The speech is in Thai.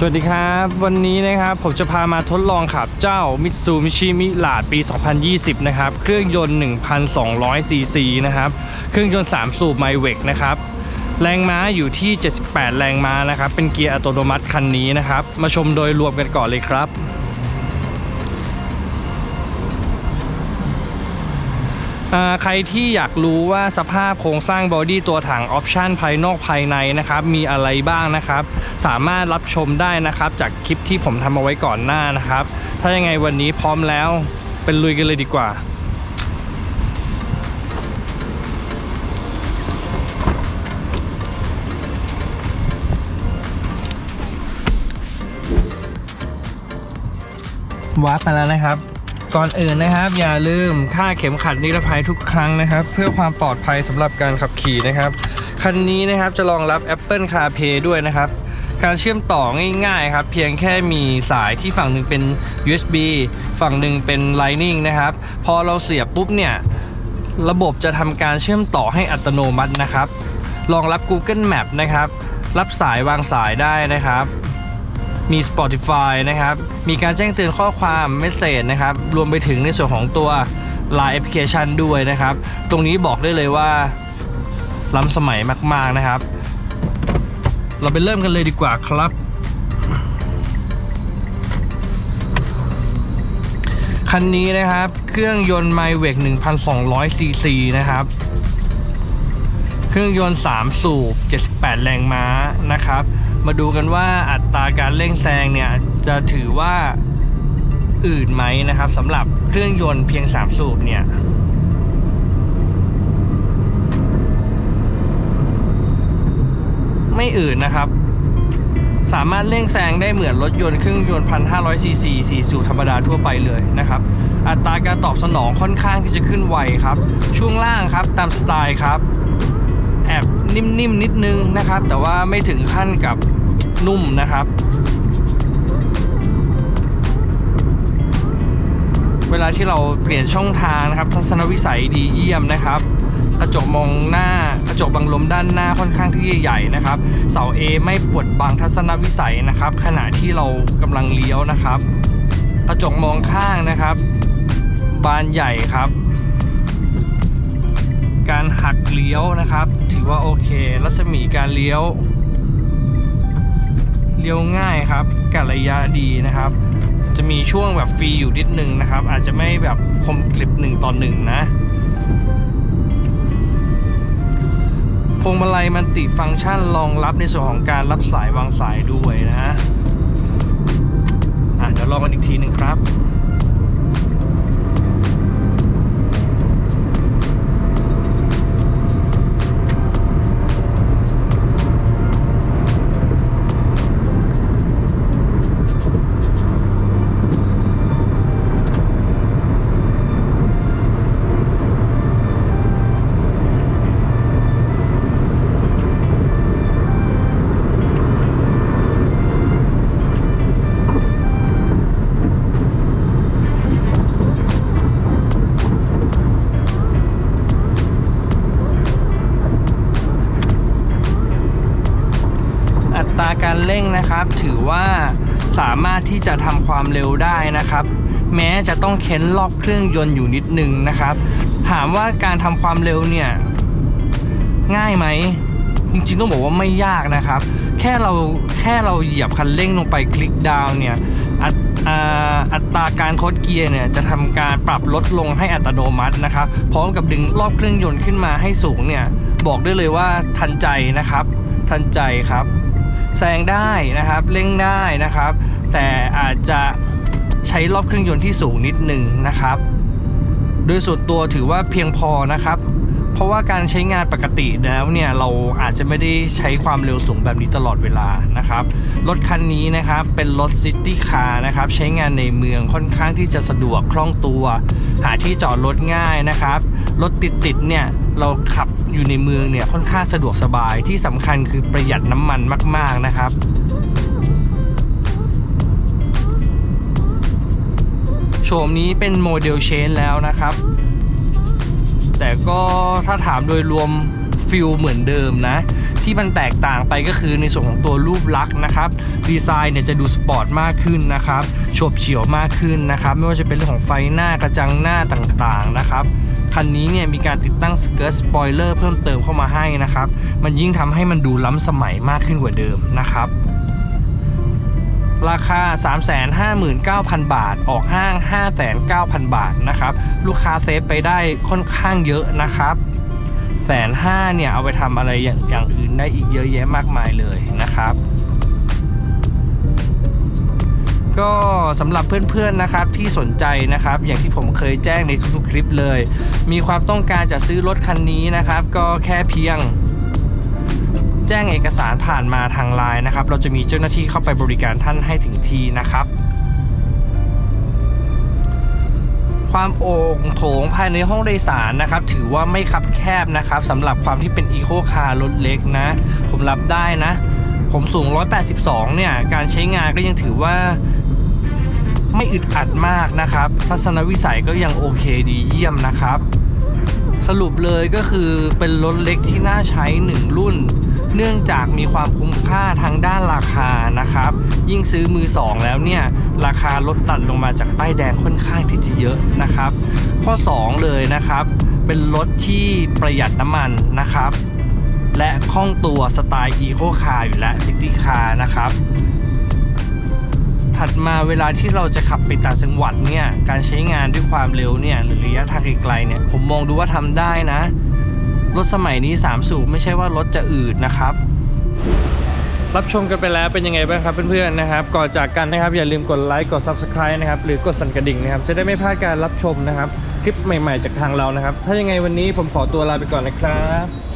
สวัสดีครับ วันนี้นะครับผมจะพามาทดลองขับเจ้า Mitsubishi m i r a d ปี 2020 นะครับ เครื่องยนต์ 1,200 ซีซีนะครับ เครื่องยนต์ 3 สูบ m y w e c นะครับ แรงม้าอยู่ที่ 78 แรงม้านะครับ เป็นเกียร์อัตโนมัติคันนี้นะครับ มาชมโดยรวมกันก่อนเลยครับ ใครที่อยากรู้ว่าสภาพโครงสร้างบอดี้ตัวถังออปชันภายนอกภายในนะครับ มีอะไรบ้างนะครับ สามารถรับชมได้นะครับจากคลิปที่ผมทำเอาไว้ก่อนหน้านะครับ ถ้ายังไงวันนี้พร้อมแล้วเป็นลุยกันเลยดีกว่าวัดมาแล้วนะครับ ก่อนอื่นนะครับ อย่าลืมค่าเข็มขัดนิรภัยทุกครั้งนะครับ เพื่อความปลอดภัยสำหรับการขับขี่นะครับคันนี้นะครับจะรองรับ Apple CarPlay ด้วยนะครับ การเชื่อมต่อง่ายๆครับ เพียงแค่มีสายที่ฝั่งหนึ่งเป็น USB ฝั่งหนึ่งเป็น Lightning นะครับ พอเราเสียบปุ๊บเนี่ย ระบบจะทำการเชื่อมต่อให้อัตโนมัตินะครับ รองรับ Google Map นะครับ รับสายวางสายได้นะครับ มี Spotify นะครับ มีการแจ้งเตือนข้อความเมสเซจนะครับ รวมไปถึงในส่วนของตัว Line Application ด้วยนะครับ ตรงนี้บอกได้เลยว่าล้ำสมัยมาก ๆนะครับ เราไปเริ่มกันเลยดีกว่าครับ คันนี้นะครับ เครื่องยนต์ m y w e c 1,200ซีซีนะครับเครื่องยนต์ 3 สูบ 78 แรงม้านะครับ มาดูกันว่าอัตราการเร่งแซงเนี่ยจะถือว่าอื่นไหมนะครับสำหรับเครื่องยนต์เพียง 3 สูบเนี่ยไม่อื่นนะครับ สามารถเร่งแซงได้เหมือนรถยนต์เครื่องยนต์ 1,500 ซีซี4สูบธรรมดาทั่วไปเลยนะครับ อัตราการตอบสนองค่อนข้างที่จะขึ้นไวครับ ช่วงล่างครับตามสไตล์ครับ แอบนิ่มๆนิดนึงนะครับ แต่ว่าไม่ถึงขั้นกับ นุ่มนะครับ เวลาที่เราเปลี่ยนช่องทางนะครับ ทัศนวิสัยดีเยี่ยมนะครับกระจกมองหน้ากระจกบังลมด้านหน้าค่อนข้างที่ใหญ่นะครับ เสา A ไม่ปวดบังทัศนวิสัยนะครับ ขณะที่เรากำลังเลี้ยวนะครับ กระจกมองข้างนะครับ บานใหญ่ครับ การหักเลี้ยวนะครับ ถือว่าโอเค รัศมีการเลี้ยว ลี้ยวง่ายครับกัระยะดีนะครับ จะมีช่วงแบบฟรีอยู่นิดนึงนะครับ อาจจะไม่แบบคมกลิบหนึ่งต่อหนึ่งนะพวงมาลัยมันติฟังก์ชันรองรับในส่วนของการรับสายวางสายด้วยนะฮะเดี๋ยวลองกันอีกทีหนึ่งครับ ร่งนะครับ ถือว่าสามารถที่จะทำความเร็วได้นะครับ แม้จะต้องเค้นรอบเครื่องยนต์อยู่นิดนึงนะครับ ถามว่าการทำความเร็วเนี่ยง่ายไหมจริงๆต้องบอกว่าไม่ยากนะครับ แค่เราแค่เราเหยียบคันเร่งลงไปคลิกดาวน์เนี่ยอัตอ่าอัตราการคดเกียร์เนี่ยจะทำการปรับลดลงให้อัตโนมัตินะครับ พร้อมกับดึงรอบเครื่องยนต์ขึ้นมาให้สูงเนี่ย บอกได้เลยว่าทันใจนะครับ ทันใจครับ แซงได้นะครับเร่งได้นะครับ แต่อาจจะใช้รอบเครื่องยนต์ที่สูงนิดหนึ่งนะครับ โดยส่วนตัวถือว่าเพียงพอนะครับ เพราะว่าการใช้งานปกติแล้วเนี่ยเราอาจจะไม่ได้ใช้ความเร็วสูงแบบนี้ตลอดเวลานะครับ รถคันนี้นะครับเป็นรถซิตี้คาร์นะครับใช้งานในเมืองค่อนข้างที่จะสะดวกคล่องตัว หาที่จอดรถง่ายนะครับรถติดๆเนี่ยเราขับอยู่ในเมืองเนี่ยค่อนข้างสะดวกสบายที่สำคัญคือประหยัดน้ำมันมาก ๆนะครับโฉมนี้เป็นโมเดลเชนแล้วนะครับ แต่ก็ถ้าถามโดยรวมฟิลเหมือนเดิมนะ ที่มันแตกต่างไปก็คือในส่วนของตัวรูปลักษณ์นะครับดีไซน์เนี่ยจะดูสปอร์ตมากขึ้นนะครับโฉบเฉี่ยวมากขึ้นนะครับ ไม่ว่าจะเป็นเรื่องของไฟหน้ากระจังหน้าต่างๆนะครับคันนี้เนี่ยมีการติดตั้งสเกิร์ตสปอยเลอร์เพิ่มเติมเข้ามาให้นะครับ มันยิ่งทำให้มันดูล้ำสมัยมากขึ้นกว่าเดิมนะครับ ราคา 359,000 บาท ออกห้าง 5,900 บาทนะครับ ลูกค้าเซฟไปได้ค่อนข้างเยอะนะครับแสนห้าเนี่ย เอาไปทำอะไรอย่างอย่างอื่นได้อีกเยอะแยะมากมายเลยนะครับก็สำหรับเพื่อนๆนะครับที่สนใจนะครับ อย่างที่ผมเคยแจ้งในทุกๆคลิปเลย มีความต้องการจะซื้อรถคันนี้นะครับ ก็แค่เพียง แจ้งเอกสารผ่านมาทางไลน์นะครับ เราจะมีเจ้าหน้าที่เข้าไปบริการท่านให้ถึงที่นะครับ ความโอ่งโถงภายในห้องโดยสารนะครับ ถือว่าไม่คับแคบนะครับสำหรับความที่เป็นอีโคคาร์รถเล็กนะ ผมรับได้นะ ผมสูง 182 เนี่ย การใช้งานก็ยังถือว่าไม่อึดอัดมากนะครับ ทัศนวิสัยก็ยังโอเคดีเยี่ยมนะครับ สรุปเลยก็คือเป็นรถเล็กที่น่าใช้หนึ่งรุ่น เนื่องจากมีความคุ้มค่าทางด้านราคานะครับ ยิ่งซื้อมือสองแล้วเนี่ย ราคาลดตัดลงมาจากป้ายแดงค่อนข้างที่จะเยอะนะครับ ข้อ 2 เลยนะครับ เป็นรถที่ประหยัดน้ำมันนะครับ และคล่องตัวสไตล์อีโคคาร์อยู่แล้วซิตี้คาร์นะครับถัดมาเวลาที่เราจะขับไปต่างจังหวัดเนี่ยการใช้งานด้วยความเร็วเนี่ยหรือระยะทางไกลๆเนี่ยผมมองดูว่าทำได้นะ รถสมัยนี้ 3 สูบไม่ใช่ว่ารถจะอืดนะครับ รับชมกันไปแล้วเป็นยังไงบ้างครับเพื่อนๆนะครับ ก่อนจากกันนะครับอย่าลืมกดไลค์กด Subscribe นะครับหรือกดสั่นกระดิ่งนะครับจะได้ไม่พลาดการรับชมนะครับ คลิปใหม่ๆจากทางเรานะครับ ถ้ายังไงวันนี้ผมขอตัวลาไปก่อนนะครับ